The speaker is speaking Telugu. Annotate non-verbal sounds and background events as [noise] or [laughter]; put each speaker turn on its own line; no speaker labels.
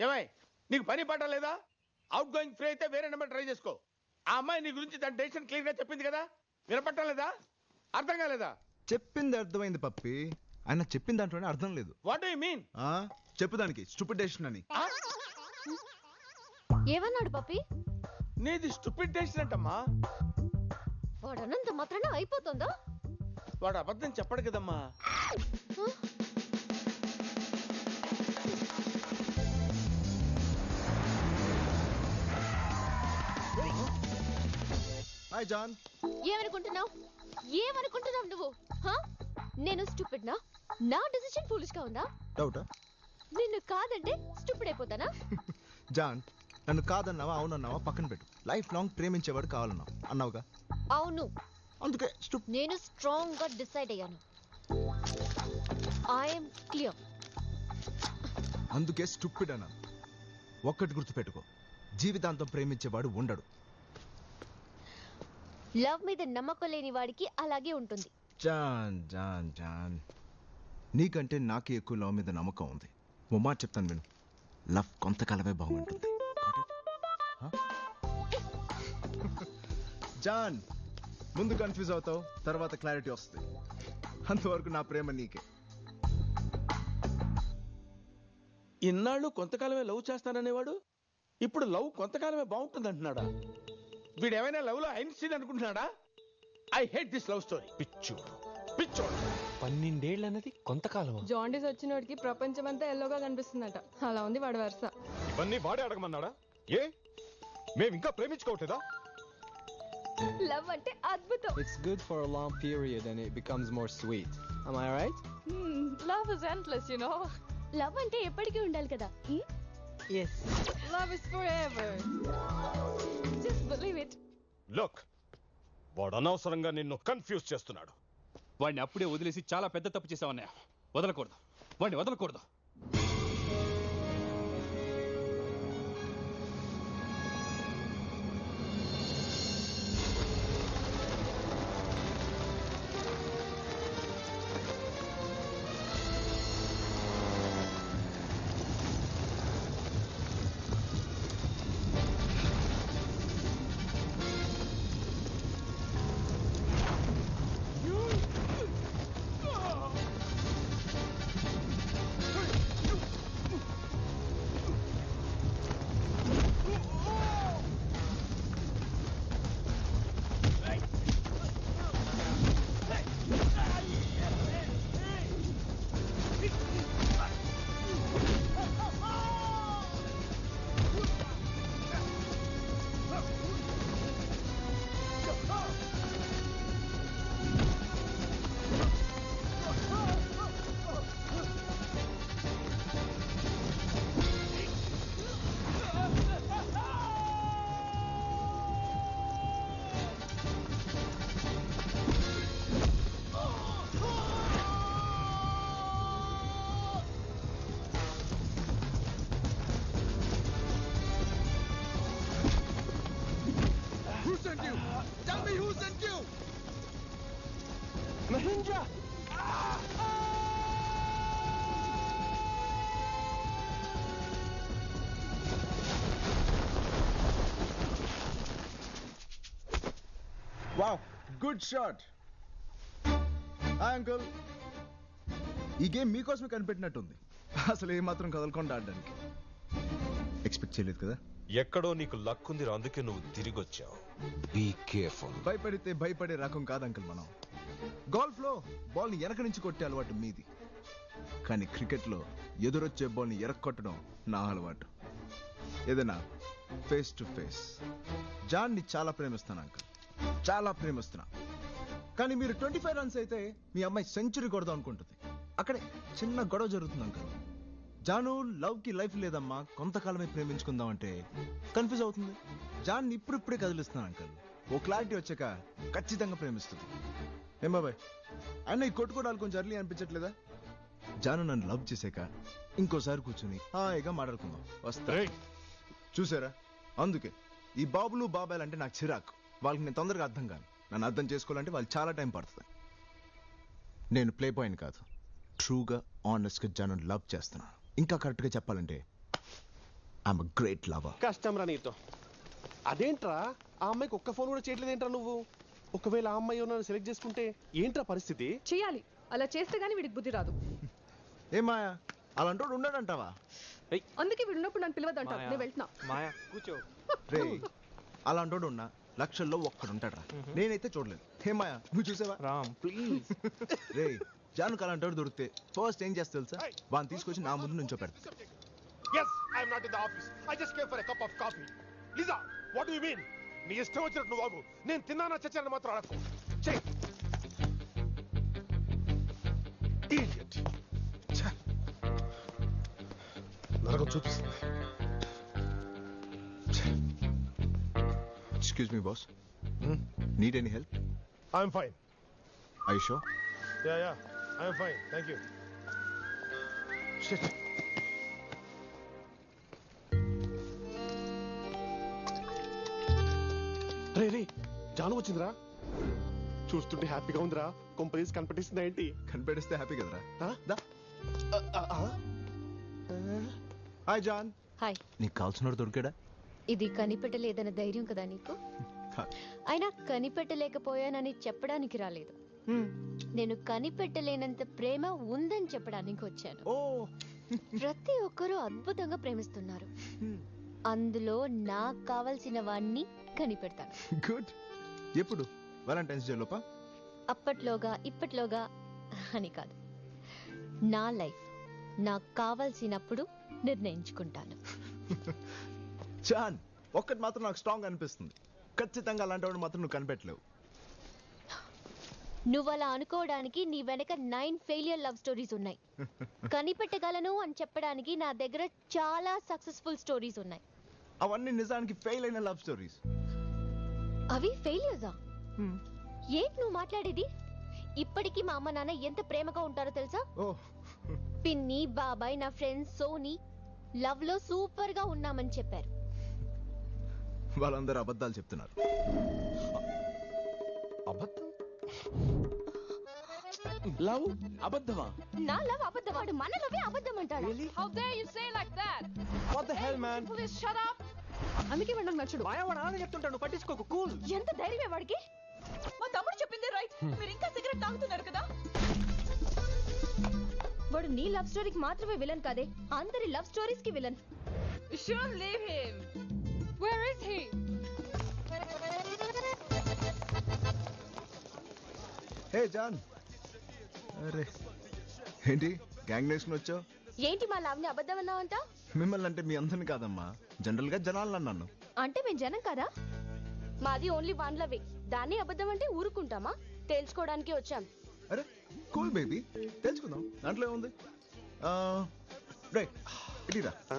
ఏమై నీకు పని పాట లేదా? అవుట్ గోయింగ్ ఫ్రీ అయితే వేరే నెంబర్ ట్రై చేసుకో. ఆ అమ్మాయి నీ గురించి తన డెసిషన్ క్లియర్గా చెప్పింది కదా? వినపట్టం లేదా? అర్థం కాలేదా?
చెప్పింది అర్థమైంది పప్పి. ఆయన చెప్పిన దాంట్లోనే అర్థం లేదు.
వాట్ యు మీన్
ఆ చెప్పు దానికి స్టూపిడ్ డెసిషన్ అని.
ఏమన్నాడు పప్పి?
నీది స్టూపిడ్ డెసిషన్ అంటమ్మా.
వాడు అన్నంత మాత్రాన అయిపోతుందా?
వాడు అబద్ధం చెప్పడు కదమ్మా.
హాయ్ జాన్
ఏమనుకుంటున్నావు? ఏమనుకుంటున్నావు నువ్వు? హా? నేను స్టూపిడ్ నా నా డెసిషన్ ఫూలిష్గా ఉందా
డౌటా
నిన్ను కాదంటే స్టూపిడ్ అయిపోతానా? [laughs]
జాన్ నన్ను కాదన్నావా అవునన్నావా పక్కన పెట్టు. లైఫ్ లాంగ్ ప్రేమించేవాడు కావాలన్నావు. అన్నావుగా?
అవును.
అందుకే స్టూప్
నేను స్ట్రాంగ్గా డిసైడ్ అయ్యాను ఐఎమ్ క్లియర్
అందుకే స్టూపిడ్ అన్నాను. ఒక్కటి గుర్తుపెట్టుకో. జీవితాంతం ప్రేమించేవాడు ఉండడు.
లవ్ మీద నమ్మకం లేని వాడికి అలాగే ఉంటుంది.
John John John. నీకంటే నాకే ఎక్కువ లవ్ మీద నమ్మకం ఉంది. ఓ మాట చెప్తాను విను. లవ్ కొంతకాలమే బాగుంటుంది? జాన్ ముందు కన్ఫ్యూజ్ అవుతావు తర్వాత క్లారిటీ వస్తుంది. అంతవరకు నా ప్రేమ నీకే.
ఇన్నాళ్ళు కొంతకాలమే లవ్ చేస్తాననేవాడు ఇప్పుడు లవ్ కొంతకాలమే బాగుంటుంది అంటున్నాడా వీడు ఏమైనా లవ్లో Einstein అనుకుంటున్నాడా? I hate this love story
పిచ్చోడు.
పిచ్చోడు.
పన్నెండేళ్ళు అన్నది కొంతకాలం
జాండీస్ వచ్చినోడికి ప్రపంచం అంతా ఎల్లోగా కనిపిస్తుందట. అలా ఉంది వాడి వరుస.
ఇవన్నీ వాడే అడగమన్నాడా? ఏ? మేము ఇంకా ప్రేమించుకోవట్లేదా?
లవ్ అంటే అద్భుతం.
It's good for a long period and it becomes more sweet. Am I right?
Love is endless you know
love అంటే ఎప్పటికీ ఉండాలి కదా? హ్మ్?
Love is forever just believe it
look వాడు అనవసరంగా నిన్ను కన్ఫ్యూజ్ చేస్తున్నాడు.
వాడిని అప్పుడే వదిలేసి చాలా పెద్ద తప్పు చేసావన్నయ్య. వదలకూడదు. వాడిని వదలకూడదు.
Mahendra!
Wow good shot uncle ఈ గేమ్ మీకోసమే కనిపెట్టినట్టుంది. అసలు ఏమాత్రం కదలకుండా ఆడడానికి. ఎక్స్పెక్ట్ చేయలేదు కదా?
ఎక్కడో నీకు లక్ ఉంది అందుకే నువ్వు తిరిగి వచ్చావు బీ కేర్ఫుల్
భయపడితే భయపడే రకం కాదు అంకుల్ మనం. గోల్ఫ్లో బాల్ని వెనక నుంచి కొట్టే అలవాటు మీది. కానీ క్రికెట్లో ఎదురొచ్చే బాల్ని ఎరక్కొట్టడం నా అలవాటు. ఏదైనా ఫేస్ టు ఫేస్ జాన్ని చాలా ప్రేమిస్తాను అంకల్ చాలా ప్రేమిస్తున్నా. కానీ మీరు ట్వంటీ ఫైవ్ రన్స్ అయితే మీ అమ్మాయి సెంచరీ కొడదాం అనుకుంటుంది. అక్కడే చిన్న గొడవ జరుగుతుంది అంకల్ జాను లవ్కి లైఫ్ లేదమ్మా కొంతకాలమే ప్రేమించుకుందాం అంటే కన్ఫ్యూజ్ అవుతుంది. జాన్ ఇప్పుడిప్పుడే కదిలిస్తున్నాను అంకల్ ఓ క్లారిటీ వచ్చాక ఖచ్చితంగా ప్రేమిస్తుంది. ఏం బాబాయ్? ఆయన ఈ కొట్టుకోవడాలు కొంచెం అర్లీ అనిపించట్లేదా? జాను నన్ను లవ్ చేశాక ఇంకోసారి కూర్చుని హాయిగా మాట్లాడుకుందాం. వస్తా. చూసారా? అందుకే ఈ బాబులు బాబాయ్ అంటే నాకు చిరాకు. వాళ్ళకి నేను తొందరగా అర్థం కాను. నన్ను అర్థం చేసుకోవాలంటే వాళ్ళు చాలా టైం పడుతుంది. నేను ప్లే పాయింట్ కాదు. ట్రూగా ఆనెస్ట్గా జనం లవ్ చేస్తున్నాను. ఇంకా కరెక్ట్గా చెప్పాలంటే ఐఎమ్ గ్రేట్ లవర్
కష్టం రా నీతో. అదేంట్రా? ఆ అమ్మాయికి ఒక్క ఫోన్ కూడా చేయట్లేదేంట్రా నువ్వు? ఒకవేళ ఆ అమ్మాయి నన్ను సెలెక్ట్ చేసుకుంటే ఏంట్రా పరిస్థితి?
చేయాలి అలా చేస్తే గానీ వీడికి బుద్ధి రాదు.
ఏ మాయా? అలాంటోడు ఉన్నాడంటావా
అందుకే వీడు ఉన్నప్పుడు నన్ను పిలవద్దంట. నేను వెళ్తున్నా.
మాయా? కూర్చో.
రే అలాంటోడు ఉన్నా లక్షల్లో ఒక్కడు ఉంటాడు నేనైతే చూడలేదు. హే మాయా నువ్వు చూసావా?
రామ్ ప్లీజ్.
రే జానుకు అలాంటోడు దొరికితే ఫస్ట్ ఏం చేస్తా తెలుసా? వాడిని తీసుకొచ్చి నా ముందు నుంచో పెడతా.
Yes I'm not in the office I just came for a cup of coffee Liza what you mean నీ ఇష్టం వచ్చినట్టు నువ్వు వాగు నేను తిన్నానా చచ్చానని మాత్రం. ఛ. నరకం చూపిస్తుంది.
Excuse me boss need any help
I'm fine
I show
ya ya I'm fine thank you shit
రే రే జాను వచ్చిందిరా. చూస్తుంటే హ్యాపీగా ఉందిరా. కొంపరీస్ కనిపెట్టిస్తుందా ఏంటి?
కనిపెడిస్తే హ్యాపీ కదరా.
ఆ?
దా? Hi John.
హాయ్
నీకు కావాల్సినోడు దొరికాడా?
ఇది కనిపెట్టలేదన్న ధైర్యం కదా నీకు? అయినా కనిపెట్టలేకపోయానని చెప్పడానికి రాలేదు. నేను కనిపెట్టలేనంత ప్రేమ ఉందని చెప్పడానికి వచ్చాను.
ఓ.
ప్రతి ఒక్కరూ అద్భుతంగా ప్రేమిస్తున్నారు. అందులో నాకు కావలసిన వాణ్ణి కనిపెడతాను.
గుడ్. ఎప్పుడు? వాలంటైన్స్ డే లోపా?
అప్పట్లోగా ఇప్పట్లోగా అని కాదు. నా లైఫ్ నాకు కావలసినప్పుడు నిర్ణయించుకుంటాను.
జాన్ ఒక్కటి మాత్రం నాకు స్ట్రాంగ్ అనిపిస్తుంది. ఖచ్చితంగా అలాంటి వాడు మాత్రం నువ్వు కనిపెట్టలేవు.
నువ్వు అలా అనుకోవడానికి నీ వెనక నైన్ ఫెయిలియర్ లవ్ స్టోరీస్ ఉన్నాయి. [laughs] కనిపెట్టగలను అని చెప్పడానికి నా దగ్గర చాలా సక్సెస్ఫుల్ స్టోరీస్ ఉన్నాయి.
అవన్నీ నిజానికి ఫెయిల్ అయిన లవ్ స్టోరీస్.
అవి ఫెయిలియర్సా? ఏంటి నువ్వు మాట్లాడేది? ఇప్పటికీ మా అమ్మ నాన్న ఎంత ప్రేమగా ఉంటారో తెలుసా?
ఓ
పిన్ని బాబాయ్ నా ఫ్రెండ్స్ సోనీ లవ్లో సూపర్గా ఉన్నామని చెప్పారు.
వాళ్ళందరూ అబద్ధాలు చెప్తున్నారు.
అబద్ధం?
లవ్ అబద్ధమా?
నా లవ్ అబద్ధం వాడు మన లవే అబద్ధం అంటాడు
How dare you say like that?
What the hell man
Please shut up. అందుకే వాడు నాకు నచ్చడు.
మాయా వాడు అలానే చెప్తుంటాడు నువ్వు పట్టించుకోకు కూల్.
ఎంత ధైర్యమే వాడికి?
మా తమ్ముడు చెప్పింది రైట్ మీరు ఇంకా సిగరెట్ తాగుతున్నారు కదా?
వాడు నీ లవ్ స్టోరీకి మాత్రమే విలన్ కాదే అందరి love స్టోరీస్కి villain.
You shouldn't leave him. Where is he?
Hey John. అరే ఏంటి? గ్యాంగ్ నేషన్ వచ్చావు?
ఏంటి మా లవ్ని అబద్ధం అన్నావంట?
మిమ్మల్ని అంటే మీ అందరిని కాదమ్మా. జనరల్గా జనాలను అన్నాను
అంటే మేము జనం కదా? మాది ఓన్లీ వన్ లవే దాన్ని అబద్ధం అంటే ఊరుకుంటామా? తేల్చుకోవడానికి వచ్చాం.
అరే కూల్ బేబీ తెలుసుకుందాం దాంట్లో ఏముంది? రైట్ ఇటీరా
ఆ?